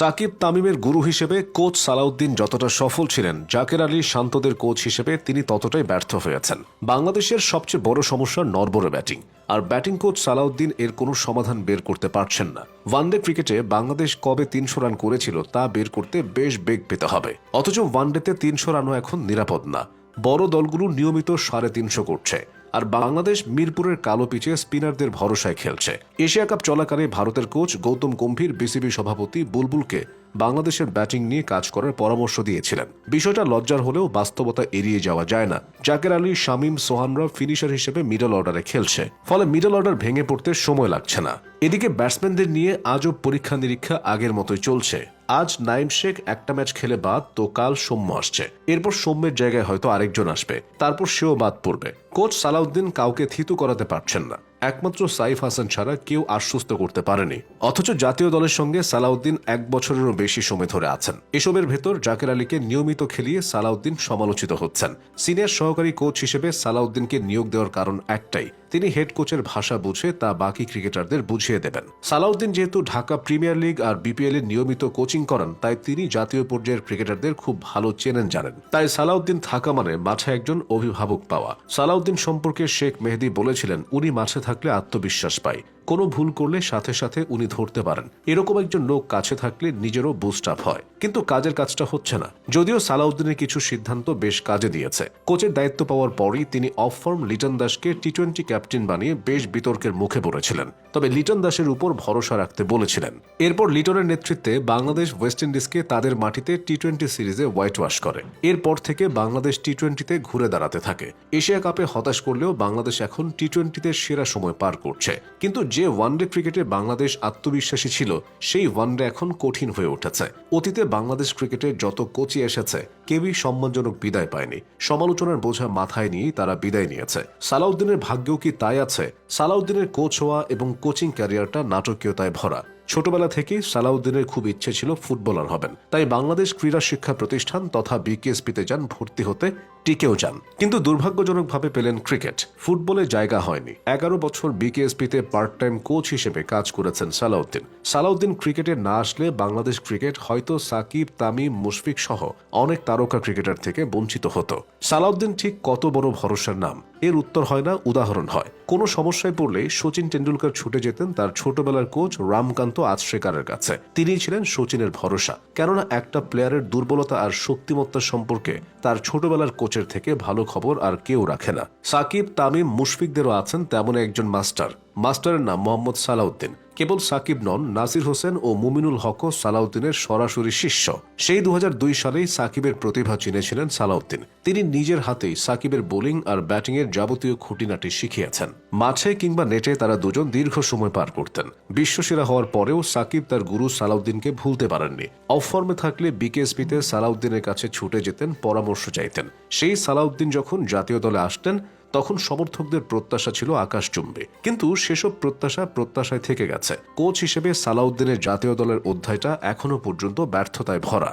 সাকিব তামিমের গুরু হিসেবে কোচ সালাউদ্দিন যতটা সফল ছিলেন, জাকের আলী শান্তদের কোচ হিসেবে তিনি ততটাই ব্যর্থ হয়েছেন। বাংলাদেশের সবচেয়ে বড় সমস্যা নরবরে ব্যাটিং। আর ব্যাটিং কোচ সালাউদ্দিন এর কোনো সমাধান বের করতে পারছেন না। ওয়ানডে ক্রিকেটে বাংলাদেশ কবে তিনশো রান করেছিল তা বের করতে বেশ বেগ পেতে হবে। অথচ ওয়ানডেতে তিনশো রানও এখন নিরাপদ না। বড় দলগুলো নিয়মিত সাড়ে তিনশো করছে। আর বাংলাদেশ মিরপুরের কালো পিচে স্পিনারদের ভরসায় খেলছে। এশিয়া কাপ চলাকালে ভারতের কোচ গৌতম গম্ভীর বিসিবি সভাপতি বুলবুলকে বাংলাদেশের ব্যাটিং নিয়ে কাজ করার পরামর্শ দিয়েছিলেন। বিষয়টা লজ্জার হলেও বাস্তবতা এড়িয়ে যাওয়া যায় না। জাকের আলী, শামীম সোহানরা ফিনিশার হিসেবে মিডল অর্ডারে খেলছে। ফলে মিডল অর্ডার ভেঙে পড়তে সময় লাগছে না। এদিকে ব্যাটসম্যানদের নিয়ে আজও পরীক্ষা নিরীক্ষা আগের মতোই চলছে। আজ নাইম শেখ একটা ম্যাচ খেলে বাদ তো কাল সৌম্য আসছে। এরপর সৌম্যের জায়গায় হয়তো আরেকজন আসবে। তারপর সেও বাদ পড়বে। কোচ সালাউদ্দিন কাউকে থিতু করাতে পারছেন না। একমাত্র সাইফ হাসান ছাড়া কেউ আশ্বস্ত করতে পারেনি। অথচ জাতীয় দলের সঙ্গে সালাউদ্দিন এক বছরেরও বেশি সময় ধরে আছেন। এসবের ভেতর জাকের আলীকে নিয়মিত খেলিয়ে সালাউদ্দিন সমালোচিত হচ্ছেন। সিনিয়র সহকারী কোচ হিসেবে সালাউদ্দিনকে নিয়োগ দেওয়ার কারণ একটাই। তিনি হেড কোচের ভাষা বুঝে তা বাকি ক্রিকেটারদের বুঝিয়ে দেবেন। সালাউদ্দিন যেহেতু ঢাকা প্রিমিয়ার লিগ আর বিপিএল এর নিয়মিত কোচিং করান, তাই তিনি জাতীয় পর্যায়ের ক্রিকেটারদের খুব ভালো চেনেন জানেন। তাই সালাউদ্দিন থাকা মানে মাঠে একজন অভিভাবক পাওয়া। সালাউদ্দিন সম্পর্কে শেখ মেহেদি বলেছিলেন, উনি মাঠে থাকলে আত্মবিশ্বাস পায়। কোনো ভুল করলে সাথে সাথে উনি ধরতে পারেন। এরকম একজন লোক কাছে থাকলে নিজেরও বুস্ট আপ হয়। কিন্তু কাজের কাজটা হচ্ছে না। যদিও সালাউদ্দিনের কিছু সিদ্ধান্ত বেশ কাজে দিয়েছে। কোচের দায়িত্ব পাওয়ার পরই তিনি অফ ফর্ম লিটন দাসকে টি টোয়েন্টি ক্যাপ্টেন বানিয়ে বেশ বিতর্কের মুখে পড়েছিলেন। তবে লিটন দাসের উপর ভরসা রাখতে বলেছিলেন। এরপর লিটনের নেতৃত্বে বাংলাদেশ ওয়েস্ট ইন্ডিজকে তাদের মাটিতে টি টোয়েন্টি সিরিজে হোয়াইট ওয়াশ করে। এরপর থেকে বাংলাদেশ টি টোয়েন্টিতে ঘুরে দাঁড়াতে থাকে। এশিয়া কাপে হতাশ করলেও বাংলাদেশ এখন টি টোয়েন্টিতে সেরা সময় পার করছে। কিন্তু যে ওয়ানডে ক্রিকেটে বাংলাদেশ আত্মবিশ্বাসী ছিল, সেই ওয়ানডে এখন কঠিন হয়ে উঠেছে। অতীতে বাংলাদেশ ক্রিকেটে যত কোচি এসেছে, কেউই সম্মানজনক বিদায় পায়নি। সমালোচনার বোঝা মাথায় নিয়েই তারা বিদায় নিয়েছে। সালাউদ্দিনের ভাগ্যও কি তাই আছে? সালাউদ্দিনের কোচ হওয়া এবং কোচিং ক্যারিয়ারটা নাটকীয়তায় ভরা। ছোটবেলা থেকেই সালাউদ্দিনের খুব ইচ্ছে ছিল ফুটবলার হবেন। তাই বাংলাদেশ ক্রীড়া শিক্ষা প্রতিষ্ঠান তথা বিকেএসপিতে যান, ভর্তি হতে টিকেও যান। কিন্তু দুর্ভাগ্যজনকভাবে পেলেন ক্রিকেট। ফুটবলে জায়গা হয়নি। এগারো বছর বিকেএসপিতে পার্ট টাইম কোচ হিসেবে কাজ করেছেন সালাউদ্দিন। সালাউদ্দিন ক্রিকেটে না আসলে বাংলাদেশ ক্রিকেট হয়তো সাকিব, তামিম, মুশফিক সহ অনেক তারকা ক্রিকেটার থেকে বঞ্চিত হতো। সালাউদ্দিন ঠিক কত বড় ভরসার নাম? এর উত্তর হয় না, উদাহরণ হয়। কোনো সমস্যায় পড়লে সচিন টেন্ডুলকার ছুটে যেতেন তার ছোটবেলার কোচ রামকান্ত আচরেকারের কাছে। তিনি ছিলেন সচিনের ভরসা। কেননা একটা প্লেয়ারের দুর্বলতা আর শক্তিমত্তা সম্পর্কে তার ছোটবেলার কোচের থেকে ভালো খবর আর কেউ রাখে না। সাকিব, তামিম, মুশফিকদেরও আছেন তেমন একজন মাস্টার। মাস্টারের নাম মোহাম্মদ সালাউদ্দিন। কেবল সাকিব নন, নাসির হোসেন ও মুমিনুল হকও সালাউদ্দিনের সরাসরি শিষ্য। সেই দু সালেই সাকিবের প্রতিভা চিনেছিলেন সালাউদ্দিন। তিনি নিজের হাতেই সাকিবের বোলিং আর ব্যাটিংয়ের যাবতীয় খুঁটিনাটি শিখিয়েছেন। মাঠে কিংবা নেটে তারা দুজন দীর্ঘ সময় পার করতেন। বিশ্বসেরা হওয়ার পরেও সাকিব তার গুরু সালাউদ্দিনকে ভুলতে পারেননি। অফ থাকলে বিকেএসপিতে সালাউদ্দিনের কাছে ছুটে যেতেন, পরামর্শ চাইতেন। সেই সালাউদ্দিন যখন জাতীয় দলে আসতেন তখন সমর্থকদের প্রত্যাশা ছিল আকাশ চুম্বে কিন্তু সেসব প্রত্যাশা প্রত্যাশায় থেকে গেছে। কোচ হিসেবে সালাউদ্দিনের জাতীয় দলের অধ্যায়টা এখনও পর্যন্ত ব্যর্থতায় ভরা।